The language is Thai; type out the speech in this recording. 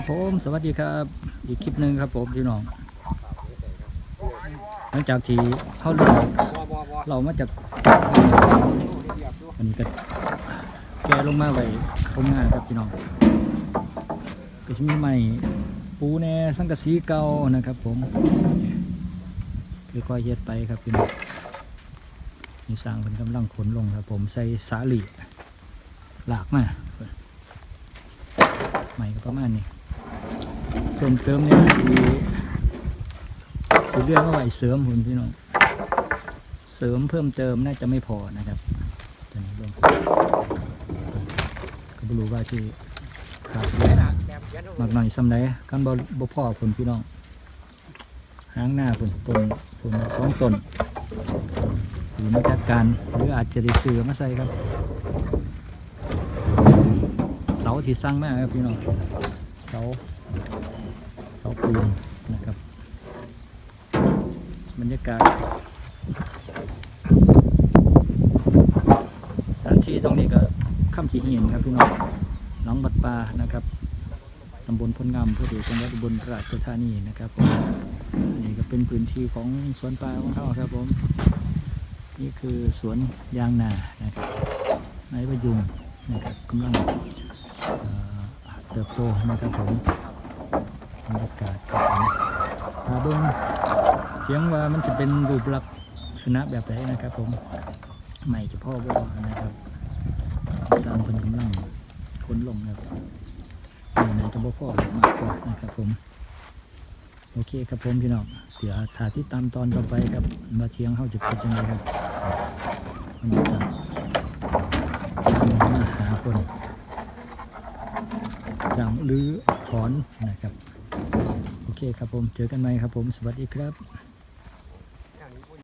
ครับผมสวัสดีครับ อีกคลิปหนึ่งครับผมพี่น้องหลังจากที่เข้าเรื่องเรามาจากอันนี้ก็แกลงมาไว้ตรงานครับพี่น้องก็จะมีไม้ปูแน่สังกะสีเก่านะครับ ผมค่อยๆเฮ็ดไปครับพี่น้องนี่สร้างเป็นกำลังขนลงครับ ผมใส่สาลีหลากมาใหม่ก็ประมาณนี้ เพิ่มเติมเนี่ยคือคือเรื่องว่าไหวเสริมคุณพี่น้องเสริมเพิ่มเติมน่าจะไม่พอนะครับตอนนี้ลงก็ไม่รู้ว่าที่ขาดเหลือมากหน่อยสำไรกันบ่บ่พอคุณพี่น้องหางหน้าคุณต้นคุณสองต้นหรือมาจัดการหรืออาจจะได้ซื้อมาใส่ครับเสาที่สร้างแมากครับพี่น้องเสา เสาปูนนะครับ บรรยากาศสถานที่ตรงนี้ก็ข้ามขีหินครับพี่น้องหนองบัดปลานะครับตำบลพลงามเพื่อที่จังหวัดอุบลราชธานีนะครับผมนี่ก็เป็นพื้นที่ของสวนปลาของเขาครับผมนี่คือสวนยางนานะครับไม้ประยุงนะครับกำลังเติบโตนะครับผม บรรยากาศมาเบิ้งเสียงว่ามันจะเป็นรูปลักษณะแบบไหนนะครับ ผมใหม่เฉพาะว่านะครับสร้างเป็นกำลังคนลงนะครับไหนจะบ่พ่อมากกว่านะครับผม โอเคครับผมพี่น้องเดี๋ยวถ่ายที่ตามตอนต่อไปครับมาเทียงเข้าจะเป็นยังไงครับบรรยากาศมาหาคนจำหรือถอนนะครับ เคครับผม เจอกันใหม่ครับผม สวัสดีครับ